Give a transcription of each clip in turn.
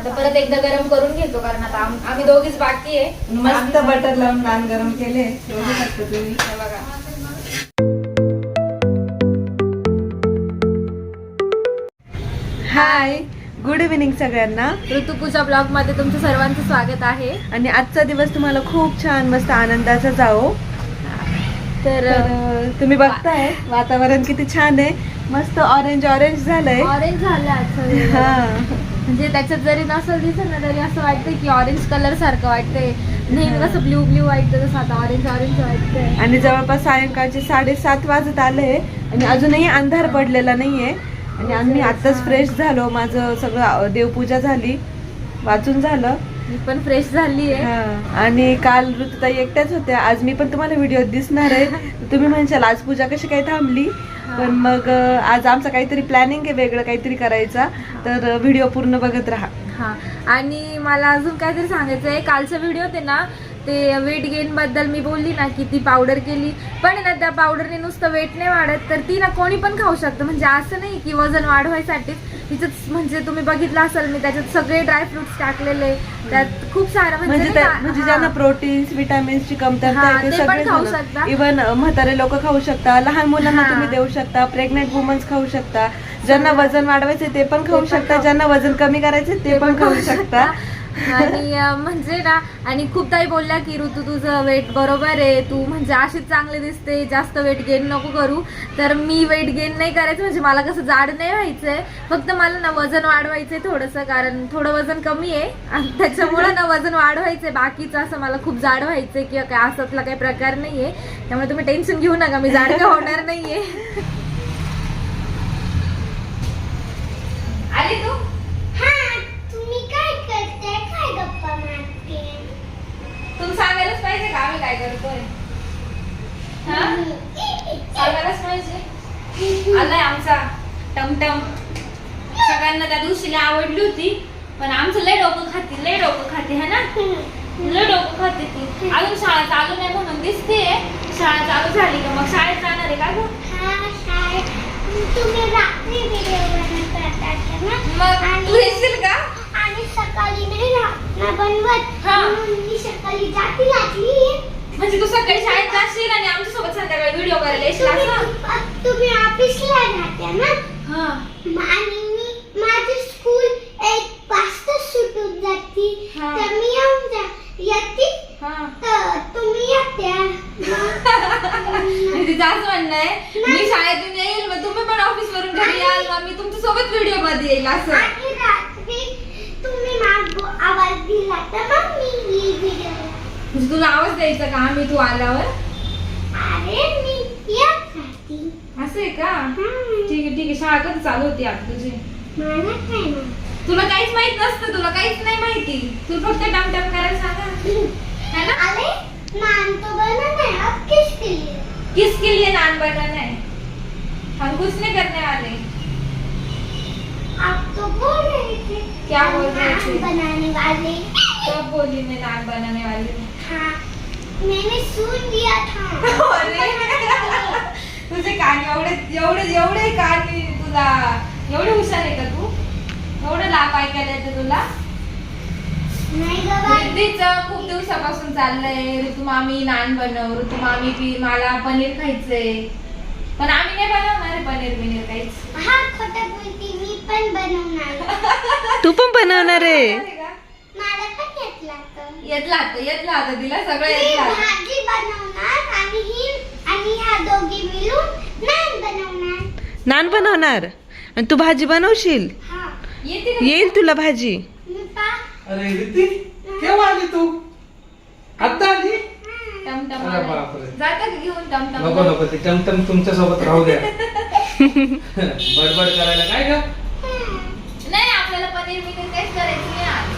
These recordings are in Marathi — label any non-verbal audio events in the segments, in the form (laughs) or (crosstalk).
आता परत एकदा गरम करून घेतो कारण आता आम- आम्ही दोघीच बाकी आहे. मस्त बटर लावून नान गरम केले. बघू शकता तुम्ही. हे बघा. हाय गुड इव्हिनिंग सगळ्यांना. ऋतुपूजा ब्लॉगमध्ये तुमचं सर्वांचं स्वागत आहे. आणि आजचा दिवस तुम्हाला खूप छान मस्त आनंदाचा जाओ तर तुम्ही बघताय वातावरण किती छान आहे. मस्त ऑरेंज ऑरेंज झालंय. ऑरेंज झालं आजचं हा. म्हणजे त्याच्यात जरी नसेल दिसत ना तरी असं वाटतंय की ऑरेंज कलर सारखं वाटतंय. नेहमी कसं ब्ल्यू ब्ल्यू वाटतं तसं आता ऑरेंज ऑरेंज वाटतंय. आणि जवळपास सायंकाळचे साडेसात वाजत आले आणि अजूनही अंधार पडलेला नाहीये. आणि आम्ही आत्ताच फ्रेश झालो. माझं सगळं देवपूजा झाली. वाचून झालं. मी पण फ्रेश झाली आहे हा. आणि काल ऋतुताई एकट्याच होत्या. आज मी पण तुम्हाला व्हिडिओ दिसणार आहे. (laughs) तुम्ही म्हणशाल आज पूजा कशी काय थांबली? पण मग आज आमचा काहीतरी प्लॅनिंग आहे वेगळं काहीतरी करायचा. तर व्हिडिओ पूर्ण बघत राहा. हा. आणि मला अजून काहीतरी सांगायचं आहे. कालचा व्हिडिओ होते ना ते वेट गेन बद्दल मी बोलली ना की ती पावडर केली. पण आहे ना त्या पावडरने नुसतं वेट नाही वाढत तर ती ना कोणी पण खाऊ शकतं. म्हणजे असं नाही की वजन वाढवायसाठीच. तिच्यात म्हणजे तुम्ही बघितलं असेल मी त्याच्यात सगळे ड्रायफ्रुट्स टाकलेले त्यात खूप सारं म्हणजे त्या- म्हणजे हा. ज्यांना प्रोटीन्स विटामिन्सची कमतरता हा, आहे ते ते पण सगळे खाऊ शकता. इव्हन म्हातारे लोक खाऊ शकता लहान मुलांना हा. तुम्ही देऊ शकता प्रेग्नेंट वुमन्स खाऊ शकता ज्यांना वजन वाढवायचे ते पण खाऊ पण शकता खाऊ- ज्यांना वजन कमी करायचे ते पण खाऊ शकता आणि म्हणजे ना आणि खूप बोलल्या की ऋतू तुझं वेट बरोबर आहे. तू म्हणजे अशीच चांगली दिसते. जास्त वेट गेन नको करू. तर मी वेट गेन नाही करायचं. म्हणजे मला कसं जाड नाही व्हायचंय. फक्त मला ना वजन वाढवायचंय थोडंसं. कारण थोडं वजन कमी आहे. त्याच्यामुळे ना वजन वाढवायचंय. बाकीचं असं मला खूप जाड व्हायचंय. किंवा काय असातला काही प्रकार नाहीये. त्यामुळे तुम्ही टेन्शन घेऊ नका. मी जाड होणार नाहीये आली तू हा तुम्ही काय करते काय गप्पा मारते तुला सांगायलाच पाहिजे का आम्ही काय करतोय? हा? सांगायलाच पाहिजे. आलाय आमचा टमटम. सगळ्यांना त्या दिवशीला आवडली होती पण आमचं लय डोकं खाते लय डोकं खाते है ना? लय डोकं खाते ती. अजून शाळा चालू नाही म्हणून दिसते. शाळा चालू झाली का मग शाळेत जाणार आहे का गं? हा तुम्ही रात्री व्हिडिओ बनवत राहतात ना मग तू येशील का? सकाळी नाही ना बनवत. हा. म्हणून मी सकाळी जाती लागली. म्हणजे तू सकाळी शाळेत जाशील आणि आमच्यासोबत संध्याकाळी व्हिडिओ करायला येशील असं? तुम्ही तुम्ही ऑफिसला राहत्या ना? हा. आणि मी माझी स्कूल एक वाजता सुटून जाती. हा. तर मी येऊन जा येते? हा. तर तुम्ही येत्या तिचं असं म्हणणं आहे. मी शाळेतून येईल मग तुम्ही पण ऑफिस वरून घरी याल मग मी तुमच्यासोबत व्हिडिओमध्ये येईल असं. आणि आवाज दिला तर मग मी ही व्हिडिओ म्हणजे तुला आवाज द्यायचा का? आम्ही तू आल्यावर? अरे मी येत असं आहे का. ठीक आहे ठीक आहे. शाळा कधी चालू होती आता तुझी. तुला काहीच माहीत नसतं तुला काहीच नाही माहिती. तू फक्त टम टम करायला सांगा. है अरे नान तो बना नहीं अब किसके लिए? किसके लिए नान बनाना है हम कुछ नहीं करने वाले. आप तो बोल रहे थे. क्या बोल रहे नान थे? बनाने वाले। कब बोली मैं नान बनाने वाली? हूँ मैंने सुन लिया था। अरे। तुझे कान एवढे एवढे एवढे कान तुला एवढे हुशार आहे का तू? एवढं लाभ ऐकायला येतं तुला? रिद्धीचं खूप दिवसापासून चाललंय. ऋतू मामी नान बनव. ऋतू मामी पी मला पनीर खायचंय. पण आम्ही नाही बनवणार पनीर बिनीर काहीच. हाँ खोटा बोलती. पण बनवणार. (laughs) तू पण बनवणार आहे? मला पण येत लागतं. आता तिला सगळं मी येतला भाजी बनवणार आणि ही आणि ह्या दोघी मिळून नान बनवणार. नान बनवणार? आणि तू भाजी बनवशील? हा. येते का? येईल तुला भाजी. अरे रीती केव्हा आली तू. आता आली? टमटम अरे बापरे. जाता का घेऊन टमटम नको नको ते टमटम तुमच्यासोबत राहू द्या. (laughs) (laughs) बडबड करायला काय का नाही आपल्याला पनीर बिनीर काहीच करायचं नाही आज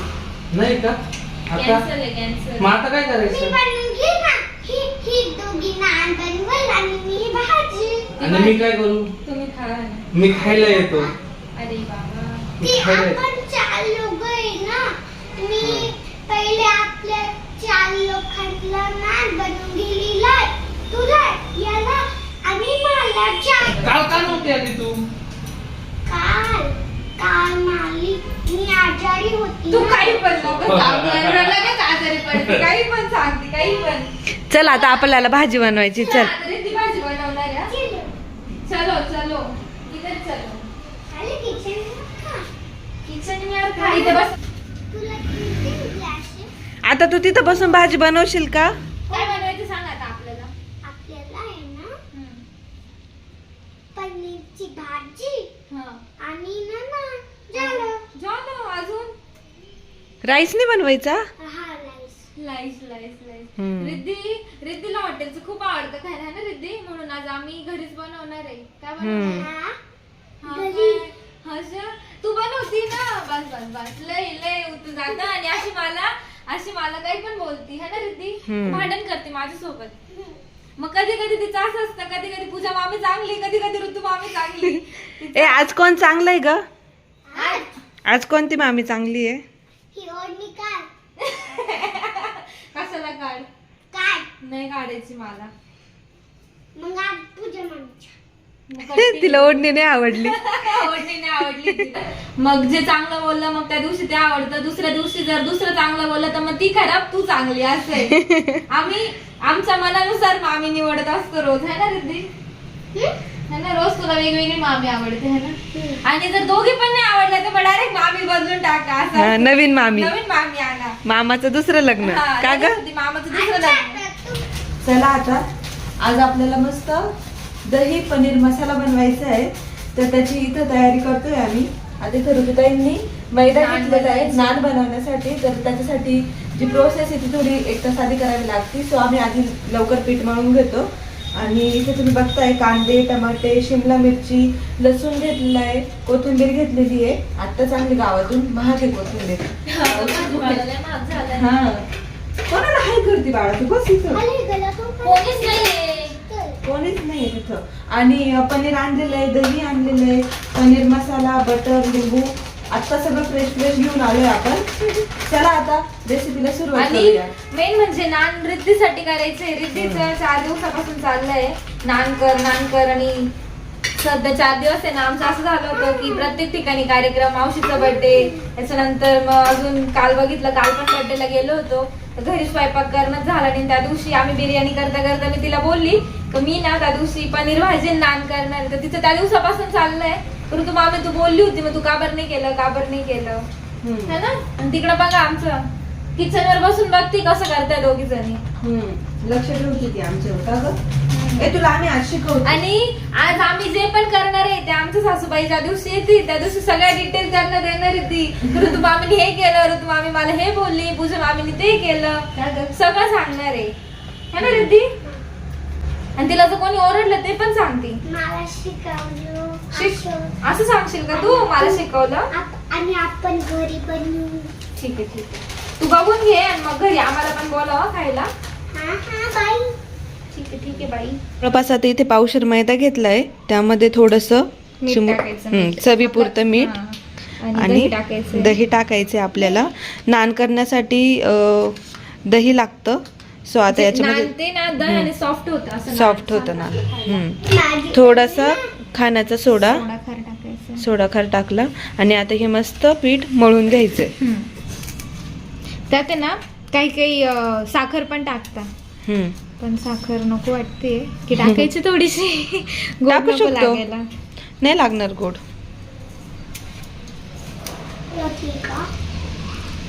नाही का? आता कॅन्सल आहे कॅन्सल मग आता काय मी करायचं बनवून घे ना. ही ही दोघी नान बनवल आणि मी भाजी. आणि मी काय करू? तुम्ही खा. ना. मी खायला येतो. अरे बाबा. मी ती खायला येतो. आपण चार लोक आहे ना. मी पहिले आपल्या चार लोकांना नान बनवून दिलेला तुला याला आणि मला चार. काल का नव्हती आली तू काल काल माली मी आजारी होते तू. काही पण नको सांगू. एवढं लगेच आजारी पडते काही पण सांगते काही पण चल आता आपल्याला भाजी बनवायची चल आता ती भाजी बनवणार आहे चलो. चलो चलो इधर चलो खाली kitchen मध्ये खा. किचन में और खा इथे बस तुला किती glass आहे? आता तू तिथं बसून भाजी बनवशील का काय बनवायचं सांग आता आपल्याला आपल्याला आहे ना हम्म. पनीरची भाजी हा. आणि ना ना झालं झालं अजून राईस नाही बनवायचा? हा स्लाइस स्लाइस हम्म. रिद्धी रिद्धीला हॉटेलचं खूप आवडतं खायला है ना रिद्धी? म्हणून आज आम्ही घरीच बनवणार आहे. काय बनवणार हम्म. हा? हा? तू बनवती ना? बस बस बस. लय लय उतून जात. आणि अशी मला अशी मला काही पण बोलती है ना रिद्धी? हम्म. भांडण करते माझ्यासोबत. मग कधी कधी तिचं असं असतं कधी कधी पूजा मामी चांगली कधी कधी ऋतू मामी चांगली. (laughs) ए आज कोण चांगलं आहे ग? आज. आज कोणती मामी चांगली आहे? ही ओढणी काढ. (laughs) कशाला काढ? काढ. नाही काढायची मला. मग आज पूजा मग (laughs) करते. तिला ओढणी नाही आवडली. (laughs) आवडली नाही आवडली तिला. मग जे चांगलं बोललं मग त्या दिवशी ते आवडतं. दुसऱ्या दिवशी जर दुसरं चांगलं बोललं तर मग ती खराब तू चांगली असेल. आम्ही आमच्या मनानुसार मामी निवडत असतो रोज है ना रिद्धी? है ना रोज तुला वेगवेगळी मामी आवडते है ना? आणि जर दोघी पण नाही आवडल्या तर मग डायरेक्ट मामी हा, नवीन मामी. नवीन मामी आणा मामाचं दुसरं लग्न. हा, का ग? लगेच होती मामाचं दुसरं लग्न. चला आता. आज आपल्याला मस्त दही पनीर मसाला बनवायचा आहे. तर त्याची इथं तयारी करतोय आम्ही. आता इथं ऋतुताईंनी मैदा नान घेतलेला आहे बनवायचं. नान बनवण्यासाठी. तर त्याच्यासाठी जी प्रोसेस आहे ती थोडी एक तास आधी करावी लागते. सो आम्ही आधी लवकर पीठ मळून घेतो. आणि इथे तुम्ही बघताय कांदे टमाटे शिमला मिरची लसूण घेतलेला आहे कोथिंबीर घेतलेली आहे. आत्ता चांगली गावातून महाग आहे कोथिंबीर. हा. कोणाला हाय करते बाळा तू? बस इथं. कोणीच नाही तिथं. आणि पनीर आणलेलं आहे दही आणलेलं आहे पनीर मसाला बटर लिंबू. आता सगळं फ्रेश फ्रेश घेऊन आलोय आपण. चला आता रेसिपीला सुरुवात आणि करूया. मेन म्हणजे नान रिद्धीसाठी करायचंय. रिद्धीचं चार दिवसापासून चाललंय. नान कर नान कर आणि सध्या चार दिवस आहे ना. आमचं असं झालं होतं की प्रत्येक ठिकाणी कार्यक्रम मावशीचा बर्थडे त्याच्यानंतर मग अजून काल बघितलं काल पण बर्थडेला गेलो होतो. घरी स्वयंपाक करणं झाला आणि त्या दिवशी आम्ही बिर्याणी करता करता मी तिला बोलली तर मी ना त्या दिवशी पनीर भाजी नान करणार. तर तिचं त्या दिवसापासून चाललंय. परंतु मामी तू बोलली होती मग तू का बरं नाही केलं का बरं नाही केलं. है ना? आणि तिकडं बघा आमचं. किचन वर बसून बघती कसं करताय दोघी जणी. हम्म. लक्ष ठेवते ती आमच्यावर का ग? ए तुला आम्ही आज शिकवतो. आणि आज आम्ही जे पण करणार आहे ते आमच्या सासूबाई ज्या दिवशी येतील त्या दिवशी सगळ्या डिटेल त्यांना देणार आहे ती. ऋतू मामीने हे केलं ऋतू मामी मला हे बोलली पूजा मामीने ते केलं. सगळं सांगणार आहे. है ना रिद्धी आणि तिला जर कोणी ओरडलं ते पण सांगते मला शिकवलं. शिक. असं. सांगशील का तू? मला शिकवलं. आणि आपण घरी बनवू ठीक आहे ठीक आहे. तू बघून घे आणि मग घरी आम्हाला पण बोलावं खायला. हा हा बाई. ठीक आहे ठीक आहे बाई. जवळपास आता इथे पावशर मैदा घेतलाय. त्यामध्ये थोडस मीठ टाकायचं, मीठ. चवीपुरतं मीठ आणि आणि दही टाकायचं. दही टाकायचे आपल्याला. नान करण्यासाठी अ, दही लागतं. सो आता याच्यामध्ये ते ना सॉफ्ट होतं असं सॉफ्ट होतं ना. हम्म. माझी थोडासा खाण्याचा सोडा. सोडा खार टाकायचं. सोडा खार टाकला आणि आता हे मस्त पीठ मळून घ्यायचंय. हम्म. त्यात आहे ना काही काही अं, साखर पण टाकता. हम्म. पण साखर नको वाटते की टाकायची थोडीशी. (laughs) गोड टाकू नको शकतो. लागायला. नाही लागणार गोड.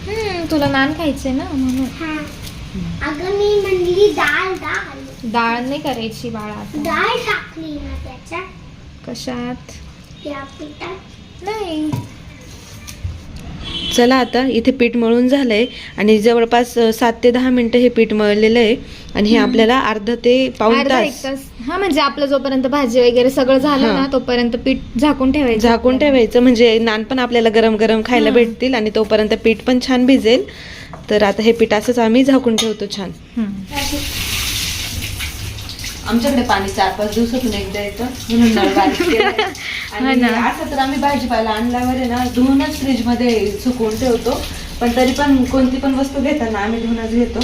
हम्म, तुला नान खायचे ना म्हणून. हा. अगं मी म्हणली डाळ डाळ डाळ नाही करायची बाळा आता. डाळ टाकली ना त्याच्यात. कशात? नाही. चला आता इथे पीठ मळून झालंय आणि जवळपास सात ते दहा मिनिटं हे पीठ मळलेलं आहे आणि हे आपल्याला अर्धा ते एक तास. हा म्हणजे आपलं जोपर्यंत भाजी वगैरे सगळं झालं. ना तोपर्यंत पीठ झाकून ठेवायचं झाकून. ठेवायचं म्हणजे नान पण आपल्याला गरम गरम खायला. भेटतील आणि तोपर्यंत पीठ पण छान भिजेल. तर आता हे पीठ असंच आम्ही झाकून ठेवतो छान. आमच्याकडे पाणी चार पाच दिवसातून एकदा येतं म्हणून नळ बारीक केलंय. (laughs) हा आणि ना. असं तर आम्ही भाजीपाला आणल्यावर आहे ना धुवूनच फ्रीजमध्ये सुकवून ठेवतो. पण तरी पण कोणती पण वस्तू घेताना आम्ही धुवूनच घेतो.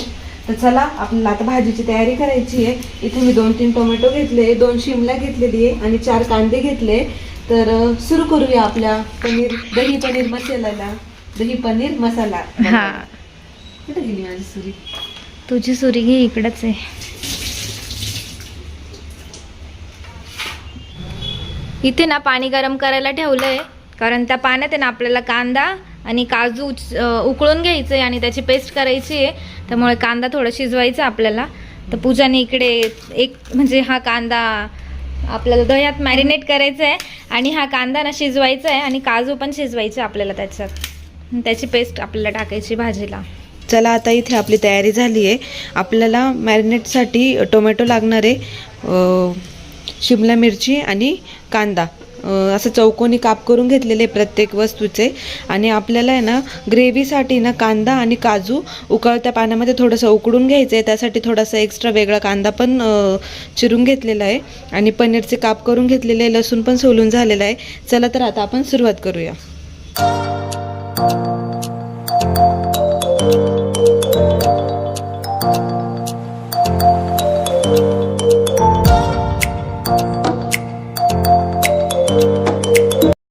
तर चला आपल्याला आता भाजीची तयारी करायची आहे. इथे मी दोन तीन टोमॅटो घेतले दोन शिमला घेतलेली आहे आणि चार कांदे घेतले. तर सुरू करूया आपल्या पनीर दही पनीर मसाल्याला. दही पनीर मसाला. हा. कुठे गेली माझी सुरी? तुझी सुरी घे इकडंच आहे. इथे ना पाणी गरम करायला ठेवलं आहे कारण त्या पाण्यात आहे ना आपल्याला कांदा आणि काजू उकळून घ्यायचं आहे आणि त्याची पेस्ट करायची आहे. त्यामुळे कांदा थोडा शिजवायचा आपल्याला. तर पूजाने इकडे एक म्हणजे हा कांदा आपल्याला दह्यात मॅरिनेट करायचा आहे आणि हा कांदा ना शिजवायचा आहे आणि काजू पण शिजवायचे आपल्याला त्याच्यात. त्याची पेस्ट आपल्याला टाकायची भाजीला. चला आता इथे आपली तयारी झाली आहे आपल्याला मॅरिनेटसाठी टोमॅटो लागणार आहे. शिमला मिरची आणि कांदा. असं चौकोनी काप करून घेतलेले आहे प्रत्येक वस्तूचे. आणि आपल्याला आहे ना ग्रेव्हीसाठी ना कांदा आणि काजू उकळत्या पाण्यामध्ये थोडंसं उकडून घ्यायचं आहे त्यासाठी थोडासा एक्स्ट्रा वेगळा कांदा पण चिरून घेतलेला आहे. आणि पनीरचे काप करून घेतलेले आहे. लसूण पण सोलून झालेलं आहे. चला तर आता आपण सुरुवात करूया.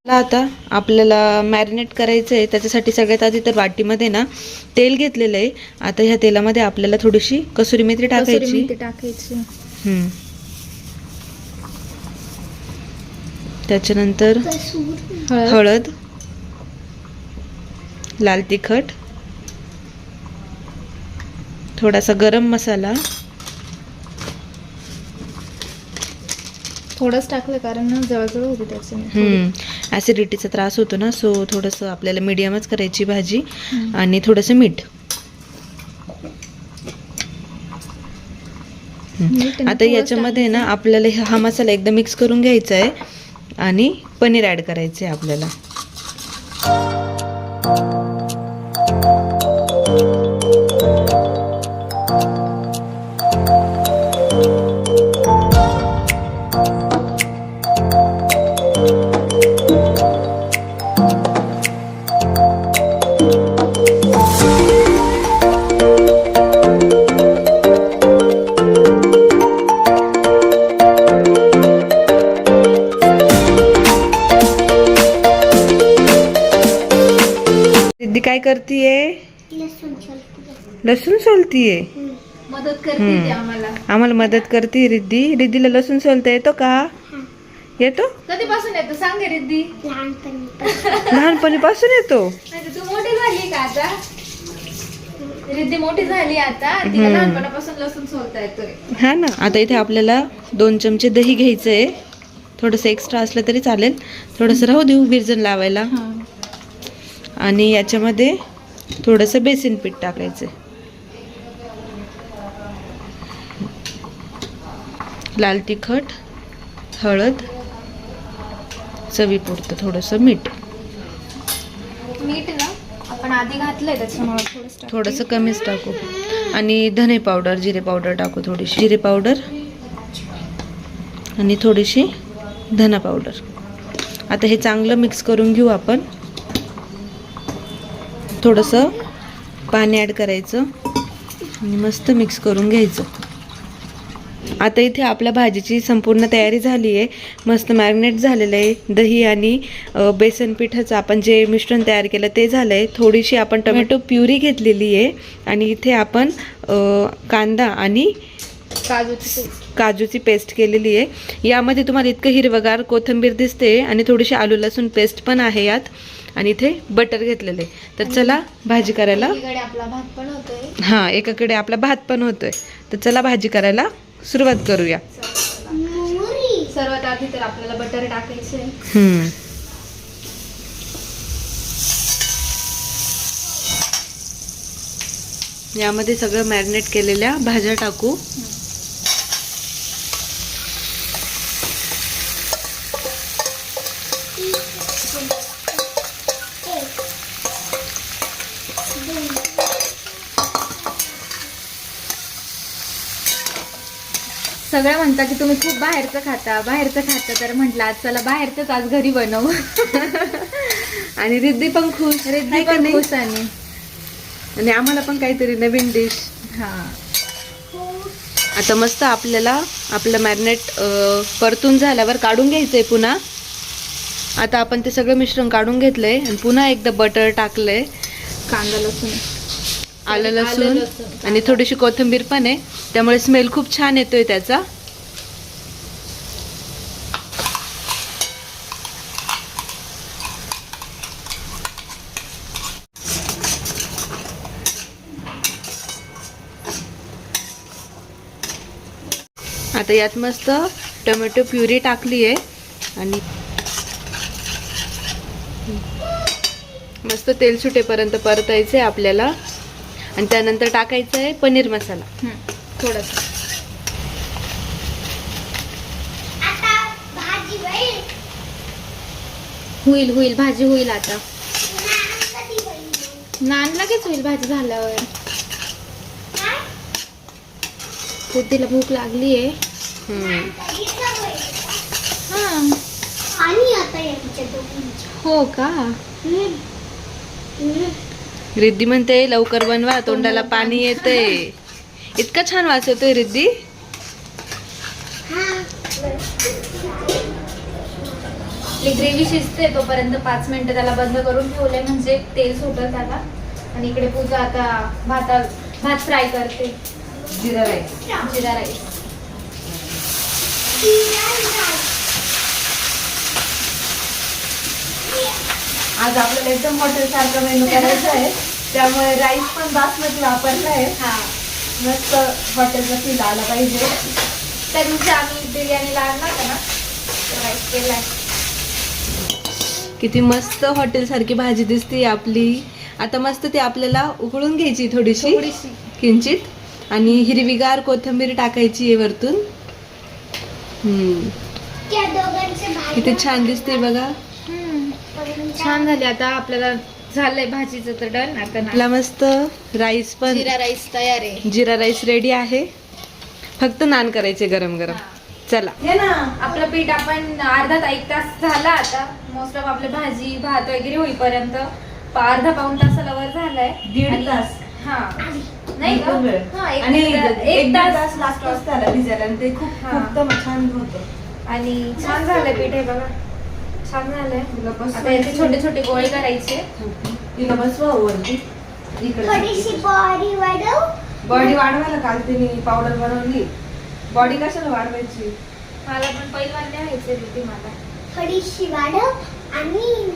आता आपल्याला मॅरिनेट करायचं आहे त्याच्यासाठी सगळ्यात आधी तर वाटीमध्ये ना तेल घेतलेलं आहे. आता ह्या तेलामध्ये आपल्याला थोडीशी कसुरी मेथी टाकायची. टाकायची. हम्म. त्याच्यानंतर हळद हळद लाल तिखट थोडासा गरम मसाला. थोडंच टाकलं कारण ना जवळजवळ होती त्याच्याने. हम्म. ॲसिडिटीचा त्रास होतो ना सो थोडंसं आपल्याला मीडियमच करायची भाजी आणि थोडंसं मीठ. आता याच्यामध्ये ना आपल्याला हा मसाला एकदा मिक्स करून घ्यायचा आहे आणि पनीर ॲड करायचं आहे आपल्याला. लसूण सोलतीये. मदत करते ती आम्हाला. आम्हाला मदत करते रिद्धी. रिद्धीला लसूण सोलता येतो का? येतो? कधीपासून येतो? सांग रे रिद्धी. लहानपणी लहानपणीपासून येतो. तू मोठी झाली का आता? रिद्धी मोठी झाली आता. तिला लहानपणापासून लसूण सोलता येतोय. हा ना. आता इथे आपल्याला दोन चमचे दही घ्यायचं आहे थोडंसं एक्स्ट्रा असलं तरी चालेल. थोडंसं राहू देऊ विरजण लावायला. आणि याच्यामध्ये थोडंसं बेसन पीठ टाकायचं लाल तिखट हळद चवीपुरतं थोडंसं मीठ. मीठ ना? आपण आधी घातलंय त्याच्यामुळे. थोडंसं कमीच टाकू. आणि धने पावडर जिरे पावडर टाकू थोडीशी. जिरे पावडर आणि थोडीशी धना पावडर. आता हे चांगलं मिक्स करून घेऊ आपण. थोडंसं पाणी ॲड करायचं आणि मस्त मिक्स करून घ्यायचं. आता इथे आपल्या भाजीची संपूर्ण तयारी झाली आहे. मस्त मॅरिनेट झालेलं आहे. दही आणि बेसन पिठाचं आपण जे मिश्रण तयार केलं ते झालं आहे थोडीशी आपण टोमॅटो प्युरी घेतलेली आहे. आणि इथे आपण कांदा आणि काजूची. काजूची पेस्ट केलेली आहे. यामध्ये तुम्हाला इतकं हिरवगार कोथिंबीर दिसते आणि थोडीशी आलू लसूण पेस्ट पण आहे यात. आणि इथे बटर घेतलेलं आहे. तर चला भाजी करायला. एकीकडे आपला भात पण होतोय. हां एकाकडे आपला भात पण होतोय. तर चला भाजी करायला सुरुवात करूया. सर्वात आधी तर आपल्याला बटर टाकायचे. यामध्ये सगळं मॅरिनेट केलेल्या भाज्या टाकू. सगळे म्हणता की तुम्ही खूप बाहेरचं खाता बाहेरचं खाता तर म्हटलं आज चला बाहेरचंच आज घरी बनवू. (laughs) आणि रिद्धी पण खुश. रिद्धी पण? खुश आणि आणि आम्हाला पण काहीतरी नवीन डिश. हा. आता मस्त आपल्याला आपलं मॅरिनेट परतून झाल्यावर काढून घ्यायचंय पुन्हा. आता आपण ते सगळं मिश्रण काढून घेतलंय आणि पुन्हा एकदा बटर टाकलंय. कांदा लसूण. आलं लसूण. आणि थोडीशी कोथिंबीर पण आहे. त्यामुळे स्मेल खूप छान येतोय त्याचा. आता यात मस्त टोमॅटो प्युरी टाकली आहे. आणि मस्त तेल सुटेपर्यंत परतायचं आहे आपल्याला. आणि त्यानंतर टाकायचं आहे पनीर मसाला. थोडस. आता भाजी होईल. होईल होईल भाजी होईल आता. नान कधी होईल. नान लगेच होईल भाजी झाल्यावर. काय? बुद्धीला भूक लागली आहे. हा. हो का. रिद्धी म्हणते लवकर बनवा तोंडाला पाणी येते. इतका छान वास येतोय रिद्धी. हा ग्रेव्ही शिजते तोपर्यंत पाच मिनिटं त्याला बंद करून ठेवलंय म्हणजे तेल सुटत त्याला. आणि इकडे पूजा आता भाता भात फ्राय करते. जिरा राईस. जिरा राईस. आज आपल्याला एकदम हॉटेल सारखं मेनू करायचं आहे. त्यामुळे राईस पण बासमती वापरला आहे. हा. मस्त हॉटेलचा फील आला पाहिजे. त्या दिवशी आम्ही बिर्याणीला आणला होता ना राईस केलाय किती मस्त हॉटेल सारखी भाजी दिसते आपली. आता मस्त ती आपल्याला उकळून घ्यायची थोडीशी. थोडीशी. किंचित. आणि हिरवीगार कोथिंबीर टाकायची आहे वरतून. किती छान दिसते बघा. हम्म. छान झाली. आता आपल्याला झालंय भाजीचं तर डन. आता ना- आपला मस्त राईस पण जिरा राईस तयार आहे. जिरा राईस रेडी आहे. फक्त नान करायचे गरम गरम. चला. आपलं पीठ आपण अर्धा एक तास झाला आता. मोस्ट ऑफ आपली भाजी भात वगैरे होईपर्यंत प- अर्धा पाऊन तासाला वर झालाय. दीड आणि- तास. हा. नाही का? हा, एक आणि तास- एक तास तास लागतोच त्याला भिजायला आणि ते खूप हा. खूप छान होतं. आणि छान झालंय पीठ हे बघा. छान झालंय. तुला बसवा आता याचे छोटे छोटे गोळे करायचे. तिला बसवा वरती. थोडीशी बॉडी वाढव. बॉडी वाढवायला काल तिने पावडर बनवली. बॉडी कशाला वाढवायची? मला पण पहिल्यांदा व्हायचे होती मला. थोडीशी वाढव आणि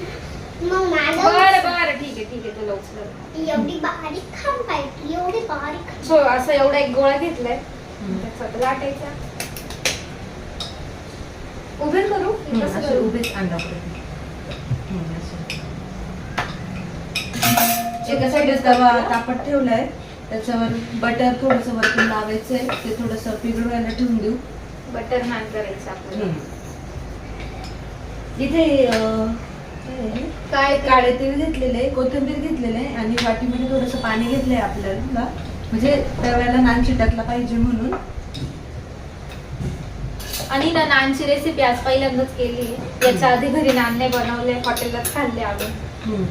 मग मॅडम बरं बरं. ठीक आहे ठीक आहे. तुला एवढी बारीक खांब पाहिजे एवढी बारीक खांब. सो असं एवढा एक गोळा घेतलाय. त्याचा लाटायचा. उभे करू? असे? उभेच अंडा एका साईड तवा तापत ठेवलाय. त्याच्यावर बटर थोडस वरतून लावायचंय. ते थोडस पिघळवायला ठेवून देऊ. बटर नान करायचं आपल्याला इथे काय काळे तेल घेतलेले कोथिंबीर घेतलेले आणि वाटीमध्ये थोडस पाणी घेतलंय आपल्याला. म्हणजे तव्याला नान चिटकला पाहिजे म्हणून. आणि ना नानची रेसिपी आज पहिल्यांदाच केली. याच्या आधी घरी नान नाही बनवले हॉटेललाच खाल्ले आम्ही.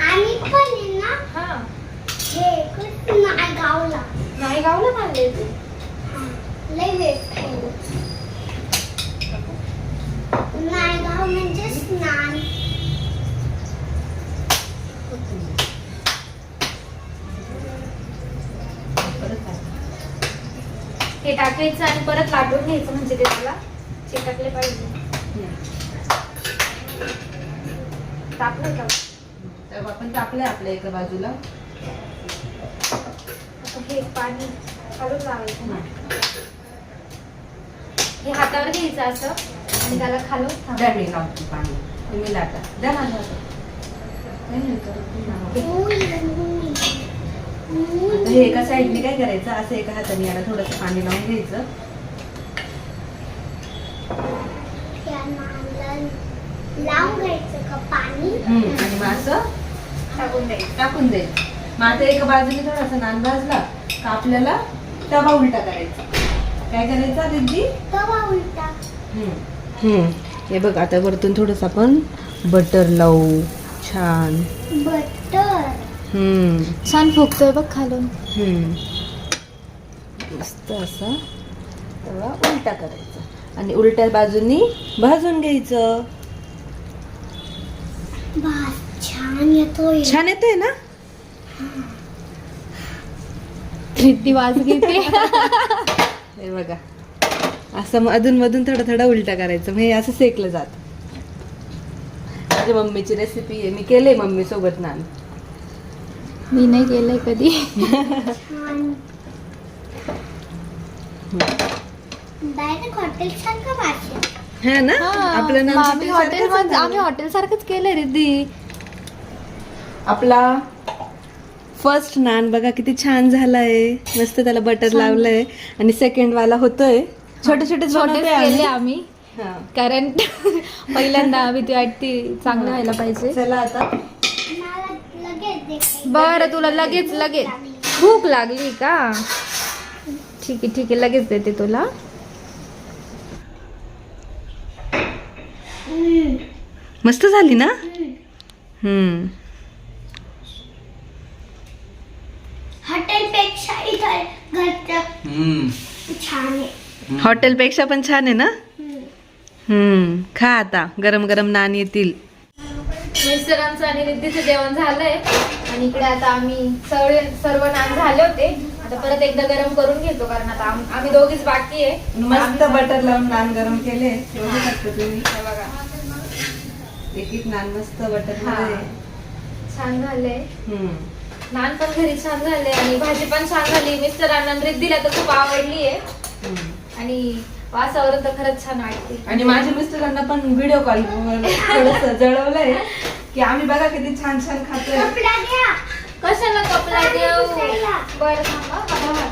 आणि पण आहे ना हा. हे नाही गावला. नाही गावला खाल्ले. तू लय खाल्लं. नायगाव म्हणजे स्नान. हे टाकायचं आणि परत लाटून घ्यायचं म्हणजे ते त्याला चिटकले पाहिजे. टाकलं का? तर आपण टाकलंय आपल्या एका बाजूला. आता हे पाणी खालून लावायचं. हे. हातावर घ्यायचं असं आणि त्याला खालून द्या थांबायचं. मी लावते पाणी. तुम्ही लाटा. द्या माझ्या हातात. नाही, नाही करत नाही. आता हे एका साईडने काय करायचं? असं एका हाताने याला थोडस पाणी लावून घ्यायचं. त्या नाला लावून घ्यायचं का पाणी? आणि मग असं टाकून द्यायचं. टाकून द्यायचं. मग आता एका बाजूने थोडासा नान भाजला का आपल्याला तवा उलटा करायचा. काय करायचा रिद्धी तवा उलटा. हे बघ आता वरतून थोडस आपण बटर लावू. छान. बटर छान फुगतोय बघ खालून. हम्म. मस्त असा. तवा उलटा करायचा. आणि उलट्या बाजूनी भाजून घ्यायचं. छान येतोय. छान येतंय ना? किती वाज घेते. हे बघा. असं अधून मधून थोडं थोडं उलटा करायचं. म्हणजे असं सेकलं जात. माझ्या मम्मीची रेसिपी आहे. मी केले मम्मी सोबत नान. मी नाही केलंय कधी. हा ना? आपलं आम्ही हॉटेल सारखंच होतं. आम्ही हॉटेल सारखंच केलंय रिद्धी आपला फर्स्ट नान बघा किती छान झालाय. मस्त त्याला बटर लावलंय. आणि सेकंड वाला होतोय. छोटे छोटे छोटेच केले आम्ही. हा. कारण (laughs) पहिल्यांदा आम्ही ती वाटती चांगलं व्हायला पाहिजे. चला आता. बरं तुला लगेच लगेच. भूक लागली का? ठीक आहे ठीक आहे लगेच देते तुला. मस्त झाली ना? हम्म. हॉटेलपेक्षा इथं घरचं हम्म. छान आहे. हॉटेलपेक्षा पण छान आहे ना? हम्म. हम्म खा आता गरम गरम नान येतील. मिस्टरांचं आणि रिद्धीचं जेवण झालंय. आणि इकडे आता आम्ही सगळे सर्व नान झाले होते. आता परत एकदा गरम करून घेतो कारण आता आम- आम्ही दोघीच बाकी आहे. मस्त बटर लावून नान गरम केले. तुम्ही. हे बघा. एक एक नान मस्त बटर हा. छान झाले नान पण घरी छान झाले आणि भाजी पण छान झाली. मिस्टरांना आणि रिद्धीला तर खूप आवडली आहे आणि वासावरून तर खरंच छान वाटते. आणि माझ्या मिस्टरांना पण व्हिडिओ कॉल थोडस जळवलंय की आम्ही बघा किती छान छान खातोय. कपडा कशाला कपडा देऊ. बरं थांबा.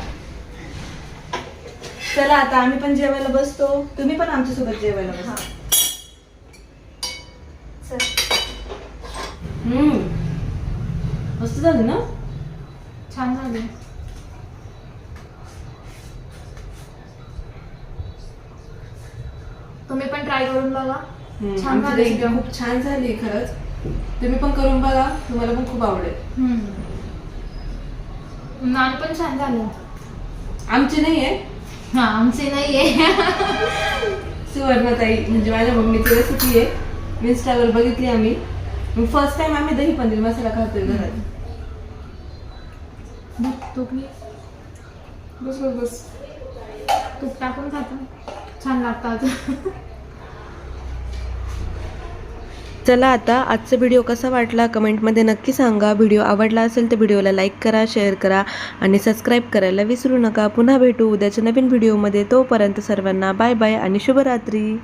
चला आता आम्ही पण जेवायला बसतो. तुम्ही पण आमच्यासोबत जेवायला बसा. चल. हम्म. मस्त झालं ना? छान झाले. तुम्ही पण ट्राय करून बघा. छान आमची झाली. रेसिपी. खूप छान झाली खरंच. तुम्ही पण करून बघा तुम्हाला पण खूप आवडेल. नान पण छान झाले. आमची नाहीये. हा आमचे नाहीये. सुवर्णताई म्हणजे माझ्या मम्मीची रेसिपी आहे. इन्स्टावर बघितली आम्ही. फर्स्ट टाइम आम्ही दही पनीर मसाला खातोय घरात. बस बस बस. तूप टाकून खातो. छान लागतात चला आता आजचा व्हिडिओ कसा वाटला कमेंटमध्ये नक्की सांगा. व्हिडिओ आवडला असेल तर व्हिडिओला लाईक करा शेअर करा आणि सबस्क्राईब करायला विसरू नका. पुन्हा भेटू उद्याच्या नवीन व्हिडिओमध्ये तोपर्यंत सर्वांना बाय बाय आणि शुभरात्री.